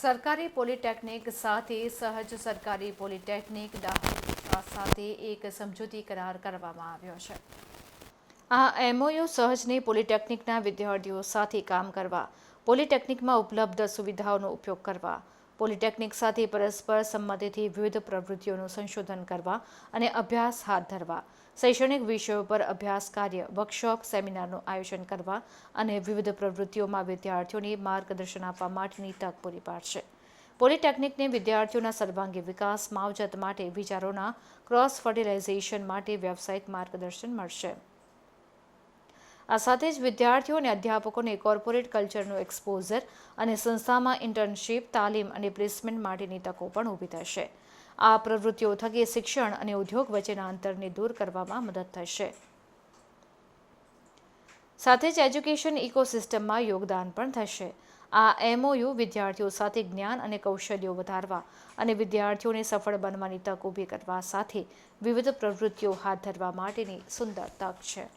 સરકારી પોલિટેકનિક સાથે સહજ સરકારી પોલિટેકનિક દાહોદ સાથે એક સમજૂતી કરાર કરવામાં આવ્યો છે. આ એમઓયુ સહજને પોલિટેકનિકના વિદ્યાર્થીઓ સાથે કામ કરવા, પોલિટેકનિકમાં ઉપલબ્ધ સુવિધાઓનો ઉપયોગ કરવા પોલિટેકનિક સાથે પરસ્પર સંમતિથી વિવિધ પ્રવૃત્તિઓનું સંશોધન કરવા અને અભ્યાસ હાથ ધરવા. શૈક્ષણિક વિષયો પર અભ્યાસ કાર્ય, વર્કશોપ, સેમિનારનું આયોજન કરવા અને વિવિધ પ્રવૃત્તિઓમાં વિદ્યાર્થીઓને માર્ગદર્શન આપવા માટેની તક પૂરી પાડશે. પોલિટેકનિકને વિદ્યાર્થીઓના સર્વાંગી વિકાસ, માવજત માટે વિચારોના ક્રોસ ફર્ટિલાઇઝેશન માટે વ્યવસાયિક માર્ગદર્શન મળશે. આ સાથે જ વિદ્યાર્થીઓ અને અધ્યાપકોને કોર્પોરેટ કલ્ચરનું એક્સપોઝર અને સંસ્થામાં ઇન્ટર્નશીપ તાલીમ અને પ્લેસમેન્ટ માટેની તકો પણ ઊભી થશે. આ પ્રવૃત્તિઓ થકી શિક્ષણ અને ઉદ્યોગ વચ્ચેના અંતરને દૂર કરવામાં મદદ થશે. સાથે જ એજ્યુકેશન ઇકોસિસ્ટમમાં યોગદાન પણ થશે. આ એમઓયુ વિદ્યાર્થીઓ સાથે જ્ઞાન અને કૌશલ્યો વધારવા અને વિદ્યાર્થીઓને સફળ બનવાની તક ઊભી કરવા સાથે વિવિધ પ્રવૃત્તિઓ હાથ ધરવા માટેની સુંદર તક છે.